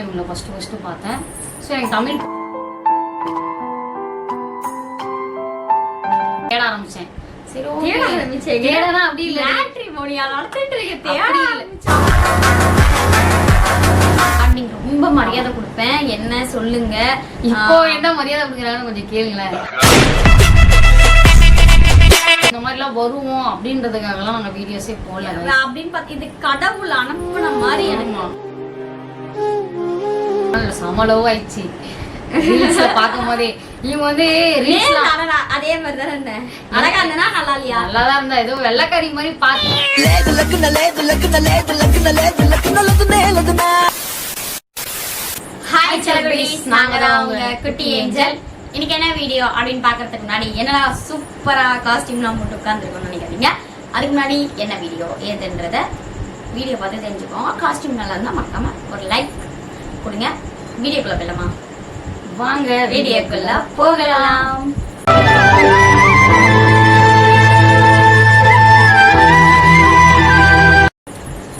தான் இவங்களை first first பார்த்தேன். ஸோ எனக்கு தமிழ் தேட ஆரம்பிச்சேன். சரி. தேட ஆரம்பிச்சீங்க? தேடனா அப்படி இல்லை. மேட்ரிமோனியா நடத்திட்டு தேட ரொம்ப மரியாதை கொடுப்பேன். என்ன சொல்லுங்க? இப்போ என்ன மரியாதை கொடுக்குறாங்கன்னு கொஞ்சம் கேளுங்களேன். இந்த மாதிரிலாம் வருவோம் அப்படின்றதுக்காகலாம் நாங்கள் வீடியோஸே போடல அப்படின்னு பார்த்து இது கடவுள் அனுப்புன மாதிரி எனக்கு செம ஆயிடுச்சு. ரீல்ஸ்ல இவங்க வந்து அதே மாதிரி தான் இருந்தேன்? நல்லா இல்லையா? நல்லா தான் இருந்தா ஏதோ வெள்ளக்காரி மாதிரி பார்த்து ஹாய் செலபிரிட்டிஸ் நாங்க தான் உங்க குட்டி ஏஞ்சல் இன்னைக்கு என்ன வீடியோ அப்படின்னு பாக்குறதுக்கு முன்னாடி என்னடா சூப்பரா காஸ்டியூம்லாம் போட்டு உட்காந்துருக்கோம்னு நினைக்கிறீங்க அதுக்கு முன்னாடி என்ன வீடியோ ஏதுன்றத வீடியோ பார்த்து தெரிஞ்சுக்கோங்க. காஸ்டியூம் நல்லா இருந்தா மக்காம ஒரு லைக் கொடுங்க. வீடியோக்குள்ள போயிடலாமா? வாங்க வீடியோக்குள்ள போகலாம்.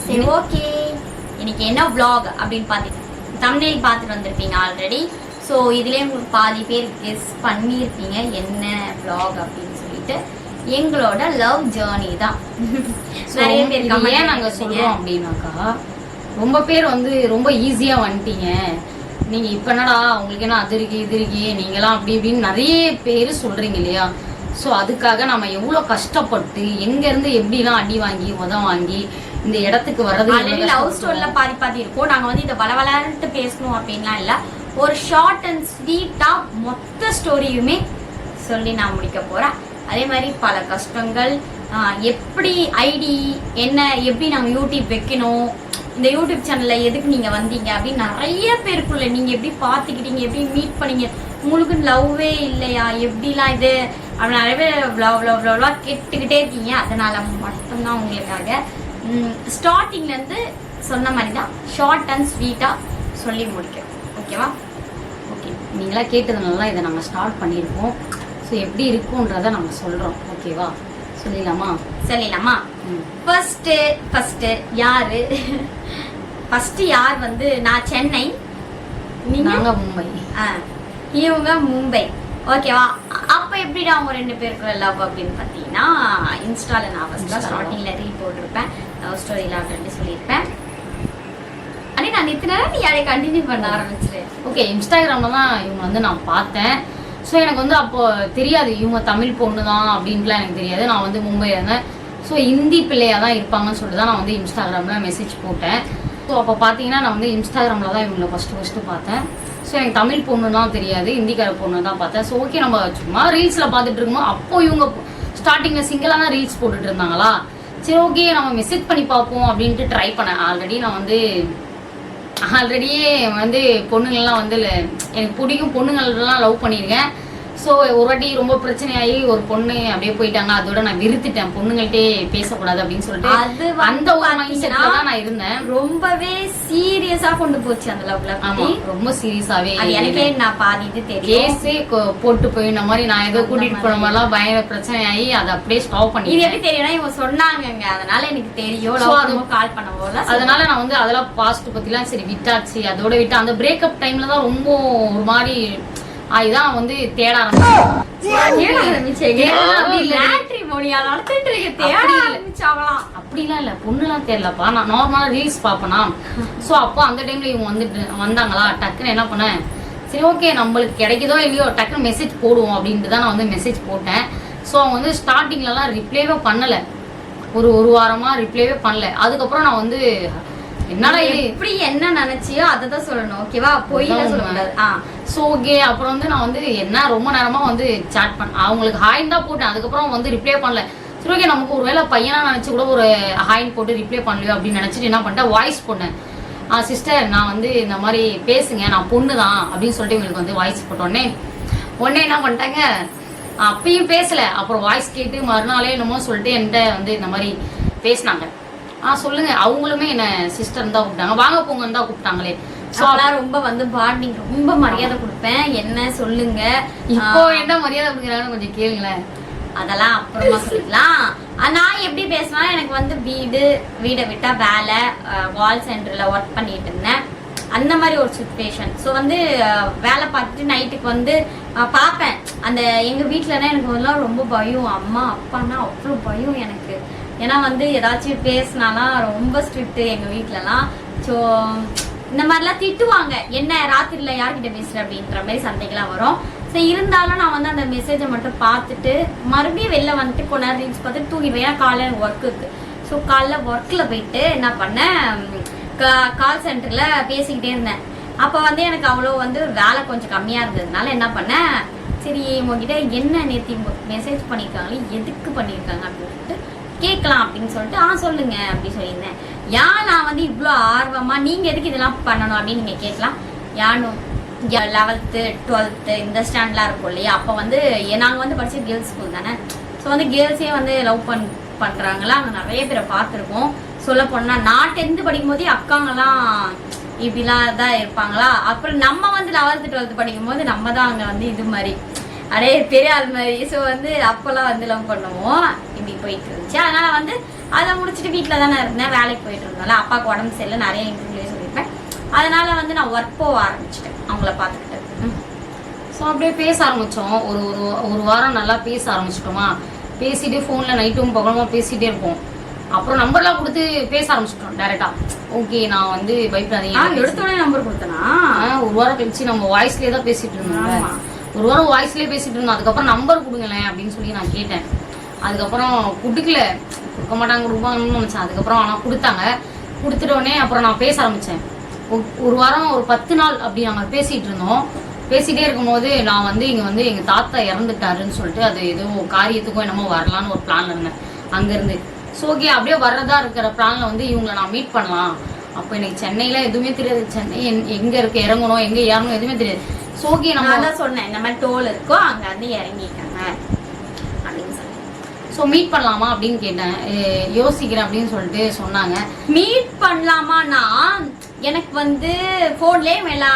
சரி ஓகே. இன்னைக்கு என்ன vlog அப்படின்னு பார்த்துட்டு தமிழில் பார்த்துட்டு வந்திருப்பீங்க ஆல்ரெடி ஸோ இதுலேயே உங்களுக்கு பாதி பேர் கெஸ் பண்ணியிருப்பீங்க என்ன vlog அப்படின்னு சொல்லிட்டு. எங்களோட லவ் ஜேர்னி தான். நிறைய பேர் ஏன் நாங்க பண்ணிருப்பீங்க. சொல்றோம் அப்படின்னாக்கா ரொம்ப பேர் வந்து ரொம்ப ஈஸியா வந்துட்டீங்க. நீங்க இப்ப என்னடா உங்களுக்கு என்ன அது இருக்கு இது இருக்கு நீங்களாம் அப்படி இப்படின்னு நிறைய பேர் சொல்றீங்க இல்லையா? சோ அதுக்காக நம்ம எவ்வளவு கஷ்டப்பட்டு எங்க இருந்து எப்படிலாம் அடி வாங்கி உதம் வாங்கி இந்த இடத்துக்கு வர்றது லவ். ஸ்டோரியில பாதி பாதி இருக்கும். நாங்க வந்து இதை வளவலன்ட்டு பேசணும் அப்படின்லாம் இல்ல. ஒரு ஷார்ட் அண்ட் ஸ்வீட்டா மொத்த ஸ்டோரியுமே சொல்லி நான் முடிக்க போறேன். அதே மாதிரி பல கஷ்டங்கள் ஆஹ், எப்படி ஐடி என்ன எப்படி நாங்க யூடியூப் வைக்கணும் இந்த யூடியூப் சேனல்ல எதுக்கு நீங்க வந்தீங்க அப்படின்னு நிறைய பேருக்குள்ள நீங்க எப்படி பாத்துக்கிட்டீங்க எப்படி மீட் பண்ணீங்க? உங்களுக்கு லவ்வே இல்லையா? எப்படிலாம் இது? அப்படி நிறைய பேர் லவ் கேட்டுக்கிட்டே இருக்கீங்க. அதனால மட்டும்தான் உங்களுக்காக. ஸ்டார்டிங்ல இருந்து சொன்ன மாதிரி தான் ஷார்ட் அண்ட் ஸ்வீட்டா சொல்லி முடிக்கிறோம் ஓகேவா ஓகே நீங்களா கேட்டதுனால இதை நம்ம ஸ்டார்ட் பண்ணியிருக்கோம். ஸோ எப்படி இருக்குன்றத நம்ம சொல்றோம். ஓகேவா சொல்லிடலாமா? சொல்லிடலாமா? ஃபர்ஸ்ட் ஃபர்ஸ்ட் யாரு? ஃபர்ஸ்ட் யார் வந்து நான் சென்னை. நீங்க? மும்பை. இவங்க மும்பை. ஓகேவா அப்ப எப்படிடா அவங்க ரெண்டு பேருக்குள்ள லவ் அப்படின்னு பார்த்தீங்கன்னா இன்ஸ்டால நான் ஃபர்ஸ்ட் Insta. ஸ்டார்டிங்ல ரீல் போட்டிருப்பேன். லவ் ஸ்டோரியில் அப்படின்னு சொல்லியிருப்பேன். அடே நான் இத்தனை நேரம் நீ அதை கண்டினியூ பண்ண ஆரம்பிச்சிரு ஓகே இன்ஸ்டாகிராமில் தான் இவங்க வந்து நான் பார்த்தேன். ஸோ எனக்கு வந்து அப்போ தெரியாது இவங்க தமிழ் பொண்ணு தான் அப்படின்ட்டுலாம் எனக்கு தெரியாது. நான் வந்து மும்பையில் இருந்தேன். ஸோ ஹிந்தி பிள்ளையாக தான் இருப்பாங்கன்னு சொல்லிட்டு தான் நான் வந்து இன்ஸ்டாகிராமில் மெசேஜ் போட்டேன். ஸோ அப்போ பார்த்தீங்கன்னா நான் வந்து இன்ஸ்டாகிராமில் தான் இவங்களை ஃபஸ்ட்டு ஃபஸ்ட்டு பார்த்தேன். ஸோ எனக்கு தமிழ் பொண்ணு தான் தெரியாது ஹிந்திக்கார பொண்ணு தான் பார்த்தேன். ஸோ ஓகே நம்ம சும்மா ரீல்ஸில் பார்த்துட்டு இருக்கும்போது அப்போ இவங்க ஸ்டார்டிங்கில் சிங்கிளாக தான் ரீல்ஸ் போட்டுட்டு இருந்தாங்களா? சரி ஓகே நம்ம மெசேஜ் பண்ணி பார்ப்போம் அப்படின்ட்டு ட்ரை பண்ணேன். ஆல்ரெடி நான் வந்து ஆல்ரெடியே வந்து பொண்ணுங்கள்லாம் வந்து ல- எனக்கு பிடிக்கும். பொண்ணுங்கள்லாம் லவ் பண்ணியிருக்கேன். ஸோ ஒரு வாட்டி ரொம்ப பிரச்சனையாகி ஒரு பொண்ணு அப்படியே போயிட்டாங்க. அதோட நான் விருத்துட்டேன். பொண்ணுங்கள்ட்டே பேசக்கூடாது அப்படின்னு அது சொல்லிட்டு வந்து அந்த ஒரு மைண்ட் செட்ல தான் நான் இருந்தேன். ரொம்பவே சீரியஸா கொண்டு போச்சு அந்த லவ்ல ஆமா ரொம்ப சீரியஸாவே அது எனக்கே நான் பாதி இது தெரியும். கேஸே போட்டு போயின மாதிரி நான் ஏதோ கூட்டிட்டு போன மாதிரி. மாதிரிலாம் பயங்கர பிரச்சனையாகி அதை அப்படியே ஸ்டாப் இது பண்ணிட்டேன். எப்படி தெரியும்னா இவங்க சொன்னாங்கங்க. அதனால எனக்கு தெரியும். லவ் அது- கால் பண்ண போல அதனால நான் வந்து அதெல்லாம் பாஸ்ட் பத்திலாம் சரி விட்டாச்சு. அதோட விட்டு அந்த பிரேக்கப் டைம்ல தான் ரொம்ப ஒரு மாதிரி அதுதான் வந்து தேட ஆரம்பிச்சேன். அப்படிலாம் இல்ல. பொண்ணுலாம் தெரியலப்பா நான் நார்மலா ரீல்ஸ் பாப்பேனா சோ அப்போ அந்த டைம்ல இவங்க வந்துட்டு வந்தாங்களா? டக்குன்னு என்ன பண்ணேன்? சரி ஓகே நம்மளுக்கு கிடைக்குதோ இல்லையோ டக்குன்னு மெசேஜ் போடுவோம் அப்படின்ட்டு தான் நான் வந்து மெசேஜ் போட்டேன். ஸோ அவங்க வந்து ஸ்டார்டிங்லலாம் ரிப்ளைவே பண்ணல. ஒரு ஒரு வாரமா ரிப்ளைவே பண்ணல. அதுக்கப்புறம் நான் வந்து என்னடா எப்படி என்ன நினைச்சியோ அதை தான் சொல்லணும். ஓகேவா? அதான் சொல்லக்கூடாது ஆ. ஸோ ஓகே அப்புறம் வந்து நான் வந்து என்ன ரொம்ப நேரமாக வந்து சாட் பண்ண அவங்களுக்கு ஹாயின் தான் போட்டேன். அதுக்கப்புறம் வந்து ரிப்ளை பண்ணல. சரி ஓகே நமக்கு ஒரு வேளை பையனாக நினச்சி கூட ஒரு ஹாயின் போட்டு ரிப்ளை பண்ணலையோ அப்படின்னு நினைச்சிட்டு என்ன பண்ணிட்டேன்? வாய்ஸ் போட்டேன். ஆ சிஸ்டர் நான் வந்து இந்த மாதிரி பேசுங்க. நான் பொண்ணு தான் அப்படின்னு சொல்லிட்டு இவங்களுக்கு வந்து வாய்ஸ் போட்டோடனே உடனே என்ன பண்ணிட்டாங்க? அப்பயும் பேசலை. அப்புறம் வாய்ஸ் கேட்டு மறுநாளே என்னமோ சொல்லிட்டு என்கிட்ட வந்து இந்த மாதிரி பேசினாங்க. ஆ சொல்லுங்கள் அவங்களுமே என்னை சிஸ்டர் தான் கூப்பிட்டாங்க. வாங்க போங்கன்னு தான் கூப்பிட்டாங்களே. ஸோ ரொம்ப வந்து பாண்டிங் ரொம்ப மரியாதை கொடுப்பேன். என்ன சொல்லுங்க? இப்போ என்ன மரியாதை கொடுக்குறாங்கன்னு கொஞ்சம் கேளுங்களேன். அதெல்லாம் அப்புறமா சொல்லிக்கலாம். நான் எப்படி பேசினா எனக்கு வந்து வீடு வீடை விட்டா வேலை கால் சென்டர்ல ஒர்க் பண்ணிட்டு இருந்தேன். அந்த மாதிரி ஒரு சுச்சுவேஷன் ஸோ வந்து வேலை பார்த்துட்டு நைட்டுக்கு வந்து பார்ப்பேன். அந்த எங்கள் வீட்டிலனா எனக்கு முதல்ல ரொம்ப பயம். அம்மா அப்பான்னா அவ்வளோ பயம் எனக்கு. ஏன்னா வந்து ஏதாச்சும் பேசினாலாம் ரொம்ப ஸ்ட்ரிக்ட்டு எங்கள் வீட்டிலலாம் ஸோ இந்த மாதிரிலாம் திட்டுவாங்க. என்ன ராத்திரில யார்கிட்ட பேசுற அப்படின்ற மாதிரி சந்தைகள்லாம் வரும். ஸோ இருந்தாலும் நான் வந்து அந்த மெசேஜை மட்டும் பார்த்துட்டு மறுபடியும் வெளில வந்துட்டு கொஞ்ச நேரம் ரீல்ஸ் பார்த்துட்டு தூங்கிடுவேன். ஏன்னா காலையில் ஒர்க் இருக்குது ஸோ காலைல ஒர்க்கில் போயிட்டு என்ன பண்ணேன்? கால் சென்டரில் பேசிக்கிட்டே இருந்தேன். அப்போ வந்து எனக்கு அவ்வளோ வந்து வேலை கொஞ்சம் கம்மியாக இருந்ததுனால என்ன பண்ணேன்? சரி உங்ககிட்ட என்ன நேற்று மெசேஜ் பண்ணியிருக்காங்களே எதுக்கு பண்ணியிருக்காங்க அப்படின்னு சொல்லிட்டு கேட்கலாம் அப்படின்னு சொல்லிட்டு ஆ சொல்லுங்க அப்படி சொல்லியிருந்தேன். ஏன் நான் வந்து இவ்வளோ ஆர்வமாக நீங்கள் எதுக்கு இதெல்லாம் பண்ணணும் அப்படின்னு நீங்கள் கேட்கலாம். யானும் லெவல்த்து டுவெல்த்து இந்த ஸ்டாண்ட்லாம் இருக்கும் இல்லையா? அப்போ வந்து நாங்கள் வந்து படிச்ச கேர்ள்ஸ் ஸ்கூல் தானே? ஸோ வந்து கேர்ள்ஸே வந்து லவ் பண் பண்ணுறாங்களா அங்கே நிறைய பேரை பார்த்துருக்கோம். சொல்ல போனால் நான் டென்த்து படிக்கும்போதே அக்காங்களாம் அக்காங்கெல்லாம் இப்படிலாம் தான் இருப்பாங்களா? அப்புறம் நம்ம வந்து லெவல்த்து டுவெல்த்து படிக்கும்போது நம்ம தான் அங்கே வந்து இது மாதிரி அடே பெரிய ஆள் மாதிரி. ஸோ வந்து அப்போல்லாம் வந்து லவ் பண்ணுவோம். இப்படி போயிட்டு இருந்துச்சு. அதனால் வந்து அதை முடிச்சுட்டு வீட்டில் தானே இருந்தேன். வேலைக்கு போயிட்டு இருந்தோம்ல அப்பாவுக்கு உடம்பு சரியில்லை. நிறைய இன்டர்வியூ சொல்லியிருப்பேன். அதனால வந்து நான் ஒர்க் போக ஆரம்பிச்சிட்டேன். அவங்கள பார்த்துக்கிட்டு. ஸோ அப்படியே பேச ஆரம்பிச்சோம். ஒரு ஒரு ஒரு வாரம் நல்லா பேச ஆரம்பிச்சிட்டோமா? பேசிட்டு ஃபோனில் நைட்டும் பகலமா பேசிட்டே இருப்போம். அப்புறம் நம்பர்லாம் கொடுத்து பேச ஆரம்பிச்சிட்டோம் டேரெக்டா ஓகே நான் வந்து பயப்படாதீங்க. எடுத்தோடனே நம்பர் கொடுத்தனா? ஒரு வாரம் கழிச்சு நம்ம வாய்ஸ்லயே தான் பேசிட்டு இருந்தோம். ஒரு வாரம் வாய்ஸ்லயே பேசிட்டு இருந்தோம். அதுக்கப்புறம் நம்பர் கொடுங்களேன் அப்படின்னு சொல்லி நான் கேட்டேன். அதுக்கப்புறம் கொடுக்கல. கொடுக்க மாட்டாங்க கொடுப்பாங்கன்னு நினைச்சேன். அதுக்கப்புறம் ஆனால் கொடுத்தாங்க. கொடுத்துட்டோடனே அப்புறம் நான் பேச ஆரம்பிச்சேன். ஒரு- ஒரு வாரம் ஒரு பத்து நாள் அப்படி நாங்கள் பேசிட்டு இருந்தோம். பேசிகிட்டே இருக்கும்போது நான் வந்து இங்கே வந்து எங்க தாத்தா இறந்துட்டாருன்னு சொல்லிட்டு அது ஏதோ காரியத்துக்கும் என்னமோ வரலான்னு ஒரு பிளான்ல இருந்தேன். அங்கிருந்து. ஸோ ஓகே அப்படியே வர்றதா இருக்கிற பிளானில் வந்து இவங்களை நான் மீட் பண்ணலாம். அப்போ எனக்கு சென்னையில எதுவுமே தெரியாது. சென்னை என்- எங்க இருக்கு இறங்கணும் எங்க ஏறணும் எதுவுமே தெரியாது. ஸோ ஓகே நான் தான் சொன்னேன் இந்த மாதிரி டோல் இருக்கோ அங்கே வந்து இறங்கிட்டாங்க ஸோ மீட் பண்ணலாமா அப்படின்னு கேட்டேன். யோசிக்கிறேன் அப்படின்னு சொல்லிட்டு சொன்னாங்க. மீட் பண்ணலாமான்னா எனக்கு வந்து ஃபோன்லேயே எல்லா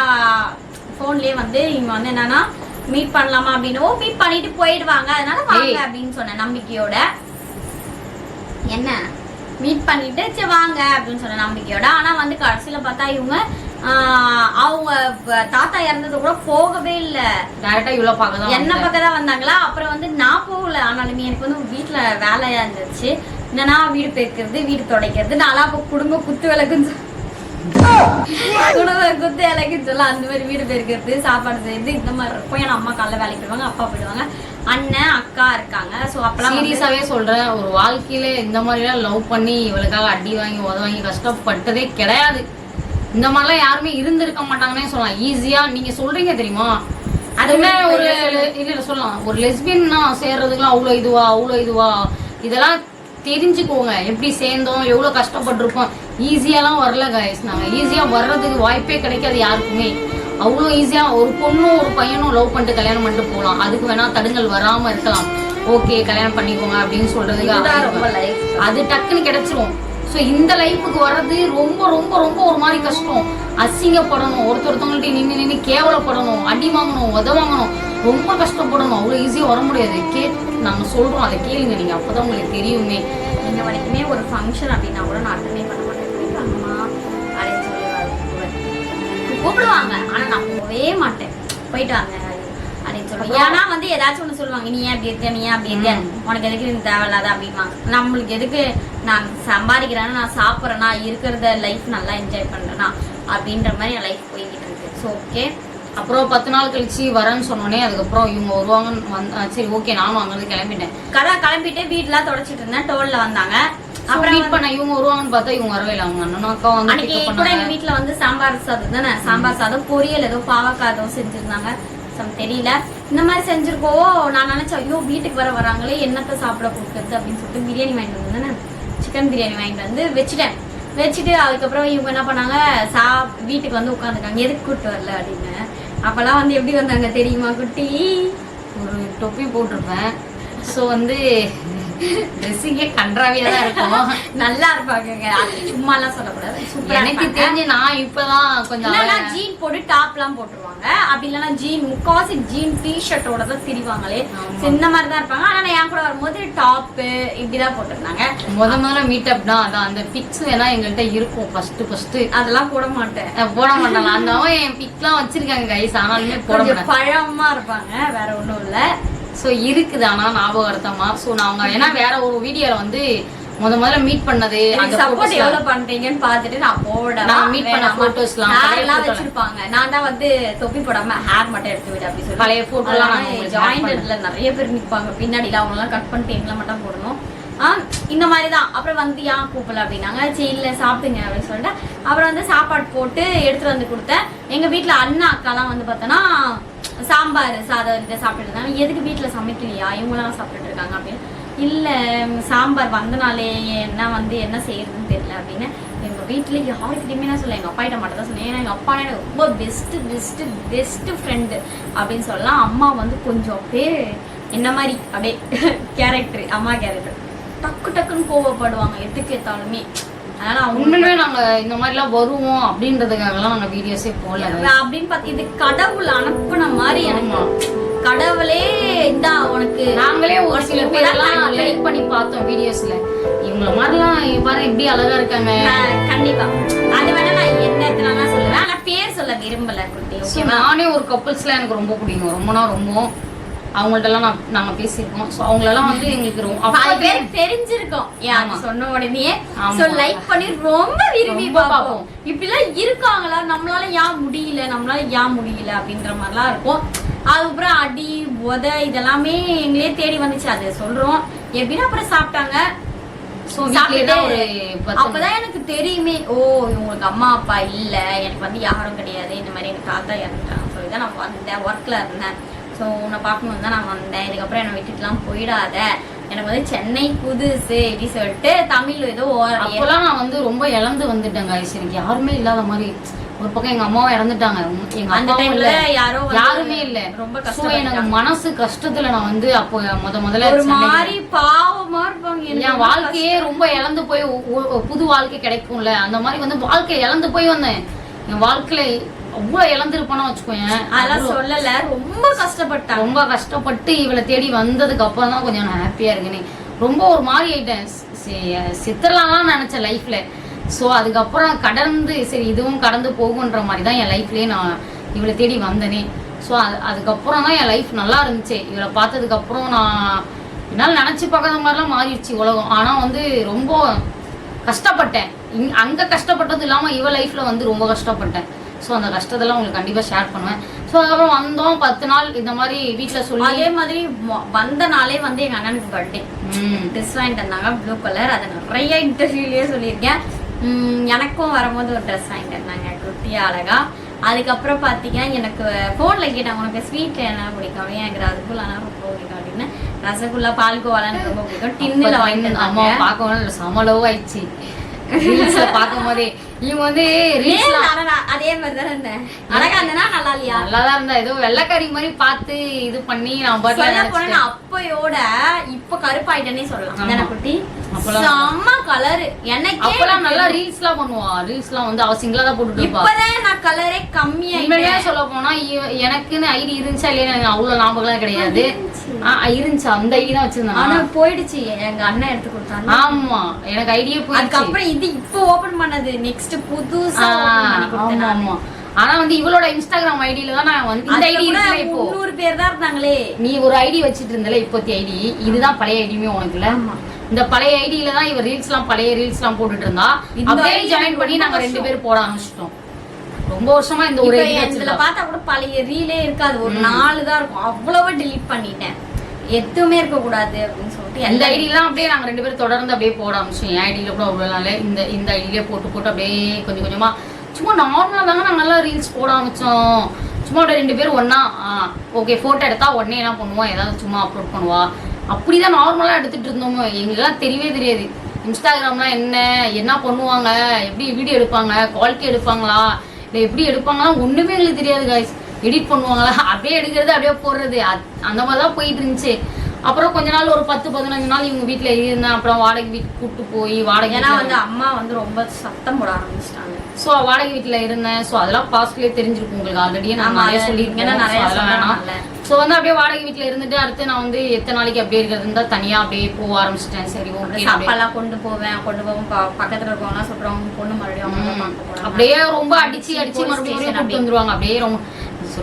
ஃபோன்லேயே வந்து இவங்க வந்து என்னன்னா மீட் பண்ணலாமா அப்படின்னு மீட் பண்ணிட்டு போயிடுவாங்க. அதனால வாங்க. அப்படின்னு சொன்னேன் நம்பிக்கையோட. என்ன? மீட் பண்ணிட்டு சரி வாங்க அப்படின்னு சொன்ன நம்பிக்கையோட. ஆனா வந்து கடைசியில பார்த்தா இவங்க அவங்க தாத்தா இறந்தது கூட போகவே இல்லை. டேரக்டா இவ்வளோ பார்க்க என்ன. பக்கம் தான் வந்தாங்களா? அப்புறம் வந்து நான் போகல. ஆனாலுமே எனக்கு வந்து வீட்டுல வேலையா இருந்துச்சு. என்னன்னா வீடு பெருக்கிறது வீடு துடைக்கிறது நான்லாம் அப்போ குடும்ப குத்து விளக்குன்னு குடும்ப குத்து விளக்குன்னு சொல்ல அந்த மாதிரி வீடு பெருக்கிறது சாப்பாடு செய்யறது இந்த மாதிரி இருக்கும். ஏன்னா அம்மா காலைல வேலைக்கு போயிடுவாங்க அப்பா போயிடுவாங்க. அண்ணன் அக்கா இருக்காங்க. ஸோ அப்பெல்லாம் சீரியஸாவே சொல்றேன் ஒரு வாழ்க்கையில இந்த மாதிரிலாம் லவ் பண்ணி இவளுக்காக அடி வாங்கி உத வாங்கி கஷ்டப்பட்டதே கிடையாது. இந்த மாதிரிலாம் யாருமே இருந்திருக்க மாட்டாங்கன்னே சொல்லலாம். ஈஸியா நீங்க சொல்றீங்க தெரியுமா? அதுவுமே ஒரு இல்ல இல்ல. சொல்லலாம். ஒரு லெஸ்பியன்னா சேர்றதுக்குலாம் அவ்வளோ இதுவா அவ்வளோ இதுவா? இதெல்லாம் தெரிஞ்சுக்கோங்க. எப்படி சேர்ந்தோம் எவ்வளவு கஷ்டப்பட்டிருப்போம் ஈஸியாலாம் வரல கைஸ் நாங்க ஈஸியா வர்றதுக்கு வாய்ப்பே கிடைக்காது யாருக்குமே. அவ்வளோ ஈஸியா ஒரு பொண்ணும் ஒரு பையனும் லவ் பண்ணிட்டு கல்யாணம் பண்ணிட்டு போகலாம். அதுக்கு வேணா தடுங்கல் வராம இருக்கலாம். ஓகே கல்யாணம் பண்ணிக்கோங்க அப்படின்னு சொல்றதுக்கு. அது டக்குன்னு கிடைச்சிரும். ஸோ இந்த லைஃபுக்கு வர்றது ரொம்ப ரொம்ப ரொம்ப ஒரு மாதிரி கஷ்டம். அசிங்கப்படணும். ஒருத்தர் ஒருத்தவங்கள்ட்ட நின்று நின்று கேவலப்படணும். அடி வாங்கணும் உத வாங்கணும். ரொம்ப கஷ்டப்படணும். அவ்வளோ ஈஸியாக வர முடியாது. கே நாங்கள் சொல்கிறோம் அதை கேளுங்க. நீங்கள் அப்போ தான் உங்களுக்கு தெரியுமே. இன்ன வரைக்குமே ஒரு ஃபங்க்ஷன் அப்படின்னா கூட நான் அட்டனே பண்ண மாட்டேன். வாங்கம்மா அப்படின்னு சொல்லி. கூப்பிடுவாங்க. ஆனா நான் போகவே மாட்டேன். போயிட்டு வாங்க அப்படின்னு ஏன்னா வந்து ஏதாச்சும் ஒண்ணு சொல்லுவாங்க. நீ ஏன் அப்படி இருக்க? நீ ஏன் அப்படி இருக்க. உனக்கு எதுக்கு தேவையில்லாத அப்படிம்பாங்க. நம்மளுக்கு எதுக்கு நான் சம்பாதிக்கிறேன்னா நான் சாப்பிட்றேன்னா இருக்கிறத லைஃப் நல்லா என்ஜாய் பண்றேனா அப்படின்ற மாதிரி என் லைஃப் போய்கிட்டு இருக்கு. ஸோ ஓகே அப்புறம் பத்து நாள் கழிச்சு வரேன்னு சொன்னோடனே அதுக்கப்புறம் இவங்க வருவாங்கன்னு வந்து சரி ஓகே நானும் அங்கேருந்து கிளம்பிட்டேன். கடை கிளம்பிட்டு வீட்டுலாம் தொடச்சிட்டு இருந்தேன் டோல்ல வந்தாங்க. அப்புறம் மீட் பண்ண இவங்க வருவாங்கன்னு பார்த்தா இவங்க வரவே இல்லை. அவங்க அண்ணனும் அக்கா வந்து அன்னைக்கு கூட எங்க பண்ணாங்க. வீட்ல வந்து சாம்பார் சாதம் தானே? சாம்பார் சாதம் பொரியல் ஏதோ பாவக்காய் ஏதோ செஞ்சிருந்தாங்க. சம் தெரியல. இந்த மாதிரி செஞ்சிருக்கோவோ நான் நினைச்சேன் ஐயோ வீட்டுக்கு வர வராங்களே என்னத்த சாப்பிட கொடுக்கறது அப்படின்னு சொல்லிட்டு பிரியாணி வாங்கிட்டு வந்தேன் சிக்கன் பிரியாணி வாங்கிட்டு வந்து வச்சுட்டேன். வச்சுட்டு அதுக்கப்புறம் இவங்க என்ன பண்ணாங்க? சா வீட்டுக்கு வந்து உட்காந்துருக்காங்க எதுக்கு கூப்பிட்டு வரல? அப்படின்னு. அப்போல்லாம் வந்து எப்படி வந்தாங்க தெரியுமா குட்டி? ஒரு தொப்பி போட்டிருப்பேன். ஸோ வந்து ட்ரெஸ்ஸிங்கே கன்றாவியா தான் இருக்கும். நல்லா இருப்பாங்க சும்மா எல்லாம் சொல்லக்கூடாது. சூப்பரா எனக்கு. தெரிஞ்சு நான் இப்பதான் கொஞ்சம் ஜீன் போட்டு டாப் எல்லாம் போட்டுருவாங்க. அப்படி இல்லைன்னா ஜீன் முக்காவாசி ஜீன் டி ஷர்ட்டோட தான் திரிவாங்களே இந்த மாதிரி தான் இருப்பாங்க. ஆனா நான் என் கூட வரும்போது டாப் இப்படிதான் போட்டிருந்தாங்க. முத முதல்ல மீட்டப் தான். அதான் அந்த பிக்ஸ் வேணா எங்கள்கிட்ட இருக்கும். ஃபர்ஸ்ட் ஃபர்ஸ்ட் அதெல்லாம் போட மாட்டேன். போட மாட்டாங்க அந்த என் பிக்லாம் வச்சிருக்காங்க கைஸ் ஆனாலுமே போட கொஞ்சம் மாட்டேன். பழமா இருப்பாங்க. வேற ஒண்ணும் இல்ல. ஸோ இருக்குது? ஆனா ஞாபகார்த்தமா ஸோ நாங்க ஏன்னா வேற ஒரு வீடியோல வந்து முத முதல்ல மீட் பண்ணது அந்த சப்போர்ட் எவ்வளவு எல்லாம் பண்றீங்கன்னு பார்த்துட்டு நான் போட நான் meet பண்ண எல்லாம் எல்லாம் photo வச்சிருப்பாங்க. நான் தான் வந்து தொப்பி போடாம ஹேர் மட்டும் எடுத்து விடு அப்படி சொல்லி பழைய எல்லாம் நான் ஜாயிண்டட்ல நிறைய பேர் நிப்பாங்க. பின்னாடில அவங்க எல்லாம் கட் பண்ணிட்டு எங்களை மட்டும் போடணும். ஆ, இந்த மாதிரி தான் அப்புறம் வந்து ஏன் கூப்பிடல அப்படின்னாங்க. சரி இல்ல சாப்பிடுங்க அப்படின்னு சொல்லிட்டு. அப்புறம் வந்து சாப்பாடு போட்டு எடுத்துட்டு வந்து கொடுத்தேன். எங்க வீட்ல அண்ணா அக்காலாம் வந்து பார்த்தோன்னா சாம்பார் சாதம் இதை சாப்பிட்டுட்டு இருந்தாங்க. எதுக்கு வீட்டில் சமைக்கலையா? இவங்களாம் சாப்பிட்டுட்டு இருக்காங்க அப்படின்னு. இல்லை சாம்பார் வந்தனாலே என்ன வந்து என்ன செய்யறதுன்னு தெரியல அப்படின்னு. எங்கள் வீட்டில் யாருக்கிட்டையுமே நான் சொல்ல எங்கள் அப்பாயிட்ட மட்டும் தான் சொன்னேன். ஏன்னா எங்கள் அப்பா எனக்கு ரொம்ப பெஸ்ட்டு பெஸ்ட்டு பெஸ்ட்டு ஃப்ரெண்டு அப்படின்னு சொல்லலாம். அம்மா வந்து கொஞ்சம் அப்படியே என்ன மாதிரி அப்படியே கேரக்டர் அம்மா கேரக்டர் டக்கு டக்குன்னு கோவப்படுவாங்க. எதுக்கு ஏத்தாலுமே அதனால அவங்க உண்மையிலுமே நாங்க இந்த மாதிரி எல்லாம் வருவோம் அப்படின்றதுக்காகலாம் நாங்க வீடியோஸே போடல அப்படின்னு பார்த்து இது கடவுள் அனுப்புன மாதிரி எனக்கு. கடவுளே இந்தா உனக்கு நாங்களே ஒரு சில பேரெல்லாம் இப்பதான் லைக் பண்ணி பார்த்தோம் வீடியோஸ்ல இவங்கள மாதிரிலாம் பாரு எப்படி அழகா இருக்காங்க. கண்டிப்பா. அது வேணா நான் என்ன இடத்துலலாம் சொல்லுவேன். ஆனா பேர் சொல்ல விரும்பல குட்டி நானே ஒரு கப்புள்ஸ்லாம் எனக்கு ரொம்ப பிடிக்கும். ரொம்பனா ரொம்ப அவங்கள்ட்ட எல்லாம் நான் நாங்க பேசியிருக்கோம். ஸோ அவங்களெல்லாம் வந்து எங்களுக்கு ரொம்ப பாதி அப்பா பேர் தெரிஞ்சிருக்கும். ஏன். சொன்ன உடனே. சோ லைக் பண்ணி ரொம்ப விரும்பி ரொம்ப பார்ப்போம். இப்படிலாம் இருக்காங்களா? நம்மளால ஏன் முடியல? நம்மளால ஏன் முடியல? அப்படின்ற மாதிரிலாம் இருக்கும். அதுக்கப்புறம் அடி உத இதெல்லாமே எங்களே தேடி வந்துச்சு. அது சொல்றோம். எப்படின்னா அப்புறம் சாப்பிட்டாங்க. ஸோ அப்பதான் எனக்கு தெரியுமே ஓ இவங்களுக்கு அம்மா அப்பா இல்ல. எனக்கு வந்து யாரும் கிடையாது. இந்த மாதிரி எனக்கு தாத்தா இறந்துட்டாங்க. சொல்லி தான் நான் வந்தேன். ஒர்க்ல இருந்தேன். ஸோ உன்னை பார்க்கணும் தான் நான் வந்தேன். இதுக்கப்புறம் என்னை விட்டுட்டுலாம் போயிடாத. எனக்கு வந்து சென்னை புதுசு இப்படி சொல்லிட்டு தமிழ் ஏதோ அப்போலாம் நான் வந்து ரொம்ப இழந்து வந்துட்டேன் guys. எனக்கு யாருமே இல்லாத மாதிரி ஒரு பக்கம் எங்க அம்மாவும் இறந்துட்டாங்க. எங்க அந்த டைம்ல யாரோ யாருமே இல்ல. ரொம்ப சோ எனக்கு கஷ்டம் மனசு கஷ்டத்துல நான் வந்து அப்போ முத முதல்ல ஒரு மாதிரி பாவமா இருப்பாங்க. என் வாழ்க்கையே ரொம்ப இழந்து போய் புது வாழ்க்கை கிடைக்கும்ல. அந்த மாதிரி வந்து வாழ்க்கை இழந்து போய் வந்தேன். என் வாழ்க்கையில அவ்வளவு இழந்திருப்பேன்னு வச்சுக்கோயேன். அதெல்லாம் சொல்லல ரொம்ப கஷ்டப்பட்டாங்க ரொம்ப கஷ்டப்பட்டு இவளை தேடி வந்ததுக்கு அப்புறம் தான் கொஞ்சம் நான் ஹாப்பியா இருக்கேனே. ரொம்ப ஒரு மாதிரி ஆயிட்டேன். சித்திரலாம் நினைச்சேன் லைஃப்ல ஸோ அதுக்கப்புறம் கடந்து சரி இதுவும் கடந்து போகுன்ற மாதிரி தான் என் லைஃப்லயே நான் இவளை தேடி வந்தனே. ஸோ அது அதுக்கப்புறம் தான் என் லைஃப் நல்லா இருந்துச்சு. இவளை பார்த்ததுக்கு அப்புறம் நான் என்னால் நினச்சி பார்க்காத மாதிரிலாம் மாறிடுச்சு உலகம். ஆனால் வந்து ரொம்ப கஷ்டப்பட்டேன். இங் அங்கே கஷ்டப்பட்டது இல்லாமல் இவ லைஃப்பில் வந்து ரொம்ப கஷ்டப்பட்டேன். ஸோ அந்த கஷ்டத்தெல்லாம் உங்களுக்கு கண்டிப்பாக ஷேர் பண்ணுவேன். ஸோ அதுக்கப்புறம் வந்தோம் பத்து நாள் இந்த மாதிரி வீட்டில் சொல்லி அதே மாதிரி வந்த நாளே வந்து எங்க அண்ணனுக்கு பர்த்டே ட்ரெஸ் வாங்கிட்டு வந்தாங்க ப்ளூ கலர் அதை நிறைய இன்டர்வியூலயே சொல்லியிருக்கேன். எனக்கும் வரும்போது ஒரு ட்ரெஸ் வாங்கிட்டு வந்தாங்க குட்டியா அழகா. அதுக்கப்புறம் பார்த்தீங்கன்னா எனக்கு ஃபோனில் கேட்டாங்க உனக்கு ஸ்வீட் என்ன பிடிக்கும்? அப்படின்னு எனக்கு ரசகுல்லானா ரொம்ப பிடிக்கும்? அப்படின்னு. ரசகுல்லா பால்கோவாலாம் எனக்கு ரொம்ப பிடிக்கும். டின்னில் வாங்கிட்டு அம்மா பார்க்கவும் செம லவ் ஆயிடுச்சு. பார்க்கும் போதே இவங்க வந்து அதே மாதிரி தானே இருந்தேன் அழகா இருந்தேனா? நல்லா இல்லையா நல்லாதான் இருந்தா. ஏதோ வெள்ளைக்கறி மாதிரி பார்த்து இது பண்ணி நான் சொல்ல போனா அப்பையோட இப்ப கருப்பாயிட்டேனே சொல்லலாம். தானே குட்டி. செம்ம கலர் எனக்கே அப்பெல்லாம் நல்லா ரீல்ஸ் எல்லாம் பண்ணுவா. ரீல்ஸ் எல்லாம் வந்து அவ சிங்கிளா தான் போட்டுட்டு இப்பதான் நான் கலரே உண்மையிலேயே கம்மியாயிட்டேன். சொல்ல போனா எனக்குன்னு ஐடி இருந்துச்சா இல்லையா எனக்கு அவ்வளவு ஞாபகம் கிடையாது. இருந்துச்சு. அந்த ஐடி தான் ஆனா வச்சிருந்தேன் போயிடுச்சு. எங்க அண்ணன் எடுத்து கொடுத்தாங்க. ஆமா. எனக்கு ஐடியே போயிடுச்சு. அதுக்கப்புறம் இது இப்ப ஓபன் பண்ணது. நெக்ஸ்ட் புதுசா ஆமா நானு. ஆமா. ஆனா வந்து இவளோட இன்ஸ்டாகிராம் ஐடியில தான் நான் வந்து இந்த ஐடி இருக்குல்ல இப்போ. முந்நூறு பேர் தான் இருந்தாங்களே. நீ ஒரு ஐடி வச்சிட்டு இருந்தல இப்போத்தி ஐடி. இதுதான் பழைய ஐடியுமே உனக்குல. ஆமா. இந்த பழைய ஐடியில தான் இவ ரீல்ஸ் எல்லாம் பழைய ரீல்ஸ் எல்லாம் போட்டுட்டு இருந்தா. இந்த அப்படியே ஜாயின் பண்ணி நாங்க ரெண்டு. பேரும் போட ஆரம்பிச்சிட்டோம். ரொம்ப வருஷமா இந்த ஒரு இதுல பார்த்தா கூட பழைய ரீலே இருக்காது. ஒரு. நாலு தான் இருக்கும். அவ்வளவு delete பண்ணிட்டேன். எதுவுமே இருக்க கூடாது அப்படின்னு சொல்லிட்டு. இந்த ஐடியெல்லாம் அப்படியே நாங்க ரெண்டு பேரும் தொடர்ந்து அப்படியே போட ஆரம்பிச்சோம். என் ஐடியில கூட அவ்வளவு நாள் இந்த இந்த ஐடியிலே போட்டு போட்டு அப்படியே கொஞ்சம் கொஞ்சமா சும்மா நார்மலா தாங்க நல்லா ரீல்ஸ் போட ஆரம்பிச்சோம். சும்மா அப்படியே ரெண்டு பேரும் ஒண்ணா ஓகே போட்டோ எடுத்தா உடனே என்ன பண்ணுவோம் ஏதாவது சும்மா அப்லோட் பண்ணுவா? அப்படிதான் நார்மலா எடுத்துட்டு இருந்தோமோ? எங்களுக்குலாம் தெரியவே தெரியாது. இன்ஸ்டாகிராம்னா என்ன என்ன பண்ணுவாங்க? எப்படி வீடியோ எடுப்பாங்க? குவாலிட்டி எடுப்பாங்களா? இல்லை எப்படி எடுப்பாங்களா? ஒண்ணுமே எங்களுக்கு தெரியாது guys. எடிட் பண்ணுவாங்களா? அப்படியே எடுக்கிறது அப்படியே போடுறது. அந்த மாதிரி தான் போயிட்டு இருந்துச்சு. அப்புறம் கொஞ்ச நாள் ஒரு பத்து பதினஞ்சு நாள் இவங்க வீட்ல இருந்தேன் அப்புறம் வாடகை வீட்டுக்கு கூட்டு போய் வாடகை ஏன்னா வந்து அம்மா வந்து ரொம்ப சத்தம் போட ஆரம்பிச்சிட்டாங்க. ஸோ வாடகை வீட்டில் இருந்தேன். ஸோ அதெல்லாம் பாஸ்ட்லேயே தெரிஞ்சிருக்கும் உங்களுக்கு ஆல்ரெடியே நான் நிறைய சொல்லியிருக்கேன். நிறைய. ஸோ வந்து அப்படியே வாடகை வீட்டில் இருந்துட்டு அடுத்து நான் வந்து எத்தனை நாளைக்கு அப்படியே இருக்கிறது தான் தனியாக அப்படியே போக ஆரம்பிச்சிட்டேன். சரி ஓகே சாப்பாடுலாம் கொண்டு போவேன். கொண்டு போவோம் பக்கத்துல இருக்கவங்க சொல்றவங்க பொண்ணு மறுபடியும். அப்படியே ரொம்ப அடிச்சு அடிச்சு மறுபடியும் கூப்பிட்டு. வந்துருவாங்க. அப்படியே ரொம்ப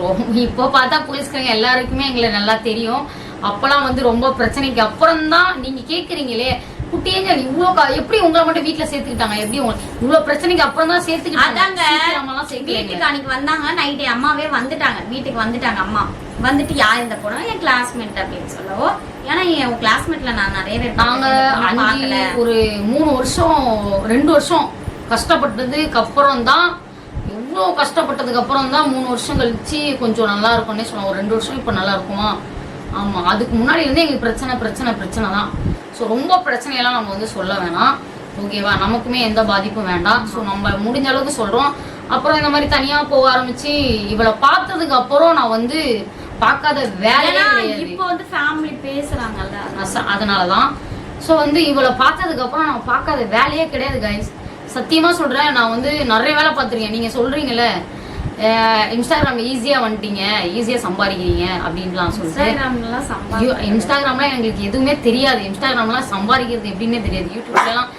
ரொம்ப இப்போ பார்த்தா போலீஸ்காரங்க எல்லாருக்குமே எங்களை நல்லா தெரியும். அப்பெல்லாம் வந்து ரொம்ப பிரச்சனைக்கு அப்புறம் தான் நீங்க கேக்குறீங்களே குட்டியங்க இவ்வளோ எப்படி உங்களை மட்டும் வீட்ல சேர்த்துக்கிட்டாங்க? எப்படி உங்களை இவ்வளவு பிரச்சனைக்கு அப்புறம் தான் சேர்த்துக்கிட்டாங்க வீட்டுக்கு அன்னைக்கு வந்தாங்க நைட்டு அம்மாவே வந்துட்டாங்க வீட்டுக்கு வந்துட்டாங்க அம்மா. வந்துட்டு யார் இந்த பொண்ணு? என் கிளாஸ்மேட் அப்படின்னு சொல்லவோ ஏன்னா என் கிளாஸ்மேட்ல நான் நிறைய நாங்க. ஒரு மூணு வருஷம் ரெண்டு வருஷம் கஷ்டப்பட்டதுக்கு அப்புறம் தான் எவ்வளோ கஷ்டப்பட்டதுக்கு அப்புறம் தான் மூணு வருஷம் கழிச்சு கொஞ்சம் நல்லா இருக்கும்னே சொன்னோம் ஒரு ரெண்டு வருஷம் இப்போ நல்லா இருக்குமா? ஆமா அதுக்கு முன்னாடி இருந்து எங்களுக்கு பிரச்சனை பிரச்சனை பிரச்சனை தான். ஸோ ரொம்ப பிரச்சனையெல்லாம் நம்ம வந்து சொல்ல வேணாம். ஓகேவா நமக்குமே எந்த பாதிப்பும் வேண்டாம். ஸோ நம்ம முடிஞ்ச அளவுக்கு சொல்றோம். அப்புறம் இந்த மாதிரி தனியா போக ஆரம்பிச்சு இவளை பார்த்ததுக்கு அப்புறம் நான் வந்து பார்க்காத வேலையே இப்போ வந்து ஃபேமிலி பேசுறாங்கல்ல. அச- அதனாலதான். ஸோ வந்து இவளை பார்த்ததுக்கு அப்புறம் நான் பார்க்காத வேலையே கிடையாது கைஸ் சத்தியமா சொல்றேன் நான் வந்து நிறைய வேலை பார்த்துருக்கேன். நீங்க சொல்றீங்கல்ல அஹ் இன்ஸ்டாகிராம்ல ஈஸியா வந்துட்டீங்க ஈஸியா சம்பாதிக்கிறீங்க அப்படின்லாம் சொல்லிட்டு இன்ஸ்டாகிராம்லாம் எங்களுக்கு எதுவுமே தெரியாது. இன்ஸ்டாகிராம்லாம் சம்பாதிக்கிறது எப்படின்னே தெரியாது. யூடியூப்லலாம்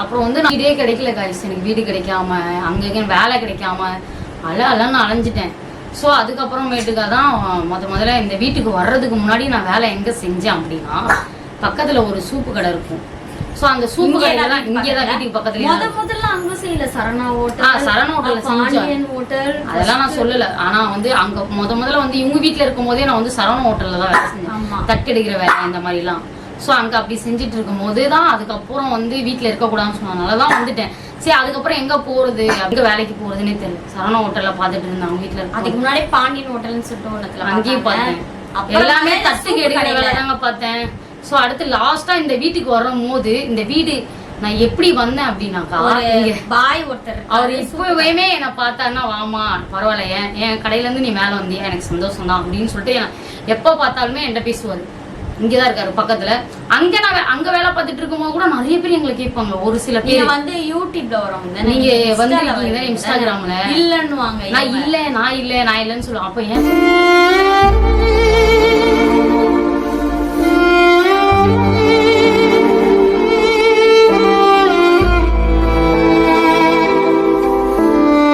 அப்புறம் வந்து நான் வீடே கிடைக்கல காய்ஸ் எனக்கு வீடு கிடைக்காம அங்கங்க வேலை கிடைக்காம அல அலன்னு அலைஞ்சிட்டேன். ஸோ அதுக்கப்புறமேட்டுக்காக தான் முத முதல்ல இந்த வீட்டுக்கு வர்றதுக்கு முன்னாடி நான் வேலை எங்கே செஞ்சேன் அப்படின்னா பக்கத்தில் ஒரு சூப்பு கடை இருக்கும். ஸோ அந்த சூப்பு இங்கே கடையில தான் தான் இங்கே தான் வீட்டுக்கு பக்கத்துலேயே முத முதல்ல அங்க செய்யல. சரணா ஆ, ஹோட்டல் சரணா ஹோட்டல்ல செஞ்சோம். பாண்டியன் ஹோட்டல் அதெல்லாம் நான் சொல்லல. ஆனா வந்து அங்க முத முதல்ல வந்து இவங்க வீட்ல இருக்கும் போதே நான் வந்து சரவண ஹோட்டல்ல தான் வேலை செஞ்சேன். தட்டெடுக்கிற வேலை இந்த மாதிரிலாம். ஸோ அங்க அப்படி செஞ்சுட்டு இருக்கும் போது தான் அதுக்கப்புறம் வந்து வீட்ல இருக்கக்கூடாதுன்னு சொன்னதுனால தான் வந்துட்டேன். சரி அதுக்கப்புறம் எங்க போறது? எங்க வேலைக்கு போறதுன்னே தெரியல. சரவண ஹோட்டல்ல பார்த்துட்டு இருந்தேன் அவங்க வீட்ல அதுக்கு முன்னாடி பாண்டியன் ஹோட்டல்னு சொல்லிட்டு ஒண்ணுத்துல அங்கேயும் பார்த்தேன். எல்லாமே எடுக்கிற கடையில. வேலை தாங்க பார்த்தேன். ஸோ அடுத்து லாஸ்டா இந்த வீட்டுக்கு வரும்போது இந்த வீடு நான் எப்படி வந்தேன் அப்படின்னாக்கா இங்க பாய் ஒருத்தர் அவர் இருக்காரு. இப்பவே என்னை பார்த்தாருன்னா வாமா பரவாயில்ல என் என் கடையில இருந்து நீ மேல வந்தியா எனக்கு சந்தோஷம் தான் அப்படின்னு சொல்லிட்டு எப்ப பார்த்தாலுமே என்கிட்ட பேசுவாரு இங்கதான் இருக்காரு பக்கத்துல அங்க நான் அங்க வேலை பார்த்துட்டு இருக்கும்போது கூட நிறைய பேர் எங்களை கேட்பாங்க ஒரு சில பேர் வந்து யூடியூப்ல வரவங்க தானே? நீங்க இன்ஸ்டால வந்திருக்கீங்க வரீங்க தானே இன்ஸ்டாகிராம்ல? இல்லன்னுவாங்க நான் இவங்க. இல்ல நான் இல்ல நான் இல்லைன்னு சொல்லுவேன் அப்ப ஏன்